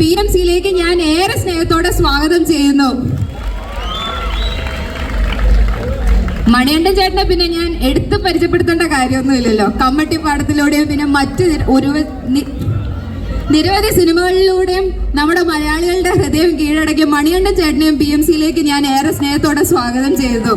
B M സിയിലേക്ക് ഞാൻ ഏറെ സ്നേഹത്തോടെ സ്വാഗതം ചെയ്യുന്നു. മണിയണ്ടൻ ചേട്ടനെ പിന്നെ ഞാൻ എടുത്ത് പരിചയപ്പെടുത്തേണ്ട കാര്യമൊന്നുമില്ലല്ലോ. കമ്മട്ടി പാടത്തിലൂടെയും പിന്നെ മറ്റ് ഒരു നിരവധി സിനിമകളിലൂടെയും നമ്മുടെ മലയാളികളുടെ ഹൃദയം കീഴടക്കിയ മണിയണ്ടൻ ചേട്ടനെയും ബി എം സിയിലേക്ക് ഞാൻ ഏറെ സ്നേഹത്തോടെ സ്വാഗതം ചെയ്തു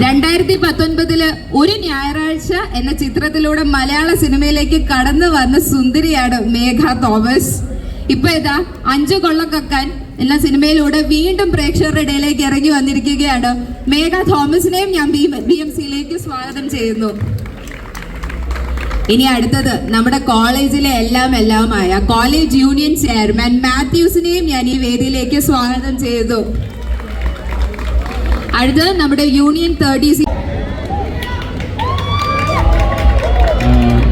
രണ്ടായിരത്തി പത്തൊൻപതിൽ ഒരു ഞായറാഴ്ച എന്ന ചിത്രത്തിലൂടെ മലയാള സിനിമയിലേക്ക് കടന്നു വന്ന സുന്ദരിയാണ് മേഘ തോമസ്. ഇപ്പൊ ഇതാ അഞ്ചു കൊള്ളക്കക്കാൻ എന്ന സിനിമയിലൂടെ വീണ്ടും പ്രേക്ഷകരുടെ ഇടയിലേക്ക് ഇറങ്ങി വന്നിരിക്കുകയാണ് മേഘ തോമസിനെയും ഞാൻ ബി എം സിയിലേക്ക് സ്വാഗതം ചെയ്യുന്നു. ഇനി അടുത്തത് നമ്മുടെ കോളേജിലെ എല്ലാം എല്ലാമായ കോളേജ് യൂണിയൻ ചെയർമാൻ മാത്യൂസിനെയും ഞാൻ ഈ വേദിയിലേക്ക് സ്വാഗതം ചെയ്തു അടുത്തത് നമ്മുടെ യൂണിയൻ തേർട്ടി സി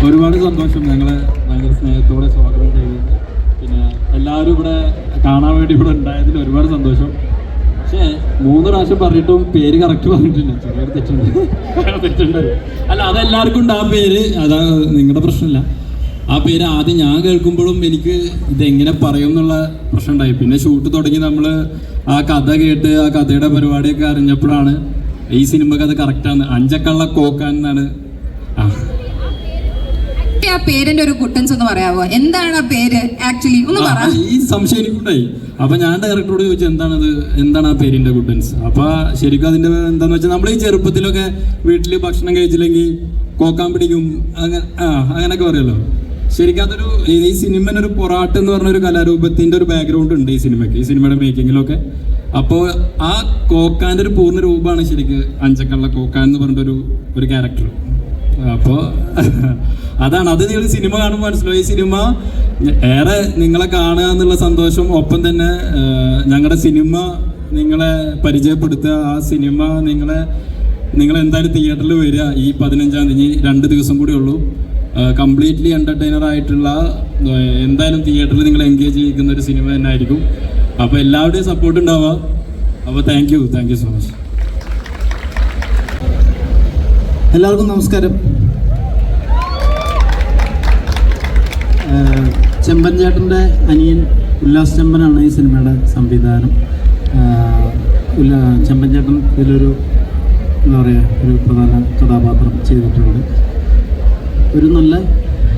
ഒരുപാട് സന്തോഷം. ഞങ്ങളെ ഭയങ്കര സ്നേഹത്തോടെ സ്വാഗതം ചെയ്യുന്നു പിന്നെ എല്ലാവരും ഇവിടെ കാണാൻ വേണ്ടി ഇവിടെ ഉണ്ടായതിൽ ഒരുപാട് സന്തോഷം. പക്ഷേ മൂന്ന് പ്രാവശ്യം പറഞ്ഞിട്ടും പേര് കറക്റ്റ് പറഞ്ഞിട്ടില്ല. ചെറിയൊരു തെറ്റുണ്ട്. തെറ്റുണ്ട്. അല്ല അതെല്ലാവർക്കും ഉണ്ട് ആ പേര്. അതാ നിങ്ങളുടെ പ്രശ്നമില്ല. ആ പേര് ആദ്യം ഞാൻ കേൾക്കുമ്പോഴും എനിക്ക് ഇതെങ്ങനെ പറയും എന്നുള്ള പ്രശ്നം ഉണ്ടായി. പിന്നെ ഷൂട്ട് തുടങ്ങി നമ്മൾ ആ കഥ കേട്ട് ആ കഥയുടെ പരിപാടിയൊക്കെ അറിഞ്ഞപ്പോഴാണ് ഈ സിനിമ കഥ കറക്റ്റാണ് അഞ്ചക്കള്ള കോക്കാൻ എന്നാണ്. ആ. പേരിന്റെ ഒരു കുട്ടൻസ് ഒന്ന് പറയാവോ? എന്താണ് ആ പേര് ആക്ച്വലി ഒന്ന് പറ. ഈ സംശയം എനിക്കുണ്ടായി. അപ്പൊ ഞാൻ ഡയറക്ടറോട് ചോദിച്ചു എന്താണത്? എന്താണ് ആ പേരിന്റെ കുട്ടൻസ് അപ്പൊ ശരിക്കും അതിന്റെ എന്താന്ന് വെച്ചാൽ നമ്മൾ ഈ ചെറുപ്പത്തിലൊക്കെ വീട്ടിൽ ഭക്ഷണം കഴിച്ചില്ലെങ്കിൽ കോക്കാൻ പിടിക്കും അങ്ങനെ ആ അങ്ങനെയൊക്കെ പറയുമല്ലോ ശരിക്കും അതൊരു ഈ- സിനിമനൊരു പൊറാട്ട് എന്ന് പറഞ്ഞൊരു കലാരൂപത്തിന്റെ ഒരു ബാക്ക്ഗ്രൗണ്ട് ഉണ്ട് ഈ സിനിമയ്ക്ക് ഈ സിനിമയുടെ മേക്കിങ്ങിലൊക്കെ അപ്പോൾ ആ കോക്കാന്റെ ഒരു പൂർണ രൂപമാണ് ശരിക്ക് അഞ്ചക്കള്ള കോക്കാൻ എന്ന് പറഞ്ഞൊരു ഒരു ക്യാരക്ടർ അപ്പോ അതാണ് അത് നിങ്ങൾ സിനിമ കാണുമ്പോൾ മനസ്സിലായി ഈ സിനിമ ഏറെ നിങ്ങളെ കാണുക എന്നുള്ള സന്തോഷം ഒപ്പം തന്നെ ഞങ്ങളുടെ സിനിമ നിങ്ങളെ പരിചയപ്പെടുത്തുക ആ സിനിമ നിങ്ങളെ നിങ്ങൾ എന്തായാലും തിയേറ്ററിൽ വരിക ഈ പതിനഞ്ചാം തീയതി രണ്ട് ദിവസം കൂടി ഉള്ളൂ. കംപ്ലീറ്റ്ലി എന്റർടൈനർ ആയിട്ടുള്ള എന്തായാലും തിയേറ്ററിൽ നിങ്ങൾ എൻഗേജ് ചെയ്യിക്കുന്ന ഒരു സിനിമ തന്നെ ആയിരിക്കും അപ്പോൾ എല്ലാവരുടെയും സപ്പോർട്ട് ഉണ്ടാവുക. അപ്പോൾ thank you thank you so much എല്ലാവർക്കും നമസ്കാരം. ചെമ്പൻ ചേട്ടന്റെ അനിയൻ ഉല്ലാസ് ചെമ്പനാണ് ഈ സിനിമയുടെ സംവിധാനം. ഉല്ലാ ചെമ്പൻ ചേട്ടൻ ഇതിലൊരു എന്താ പറയുക ഒരു പ്രധാന കഥാപാത്രം ചെയ്തിട്ടുണ്ട്. ഒരു നല്ല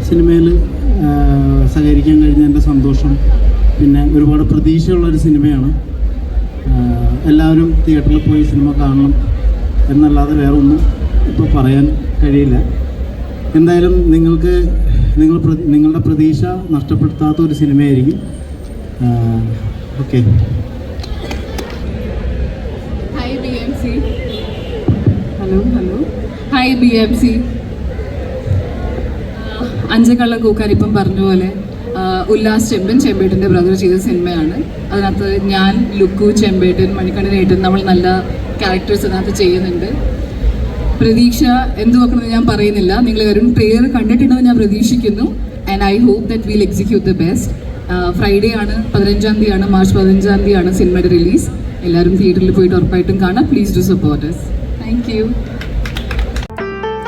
സിനിമയിൽ സഹകരിക്കാൻ കഴിഞ്ഞതിന്റെ സന്തോഷം പിന്നെ ഒരുപാട് പ്രതീക്ഷയുള്ളൊരു സിനിമയാണ്. എല്ലാവരും തിയേറ്ററിൽ പോയി സിനിമ കാണണം എന്നല്ലാതെ വേറെ ഒന്നും ഇപ്പോൾ പറയാൻ കഴിയില്ല. എന്തായാലും നിങ്ങൾക്ക് നിങ്ങൾ നിങ്ങളുടെ പ്രതീക്ഷ നഷ്ടപ്പെടുത്താത്ത ഒരു സിനിമയായിരിക്കും. Okay. Hello hello hi B M C Anchakkallakokkan ഇപ്പം പറഞ്ഞ പോലെ ഉല്ലാസ് ചെമ്പൻ ചെമ്പേട്ടന്റെ ബ്രദർ ചെയ്ത സിനിമയാണ് അതിനകത്ത് ഞാൻ ലുക്കു ചെമ്പേട്ടൻ മണിക്കണ്ഠനേട്ടൻ നമ്മൾ നല്ല ക്യാരക്ടേഴ്സ് അതിനകത്ത് ചെയ്യുന്നുണ്ട്. പ്രതീക്ഷ എന്ത് വെക്കണമെന്ന് ഞാൻ പറയുന്നില്ല. നിങ്ങൾ വരും ട്രെയർ കണ്ടിട്ടുണ്ടെന്ന് ഞാൻ പ്രതീക്ഷിക്കുന്നു. And I hope that will execute the best Friday ആണ് പതിനഞ്ചാം തീയതിയാണ് മാർച്ച് പതിനഞ്ചാം തീയതിയാണ് സിനിമയുടെ റിലീസ് എല്ലാവരും തിയേറ്ററിൽ പോയിട്ട് ഉറപ്പായിട്ടും കാണാം. Please do support thank you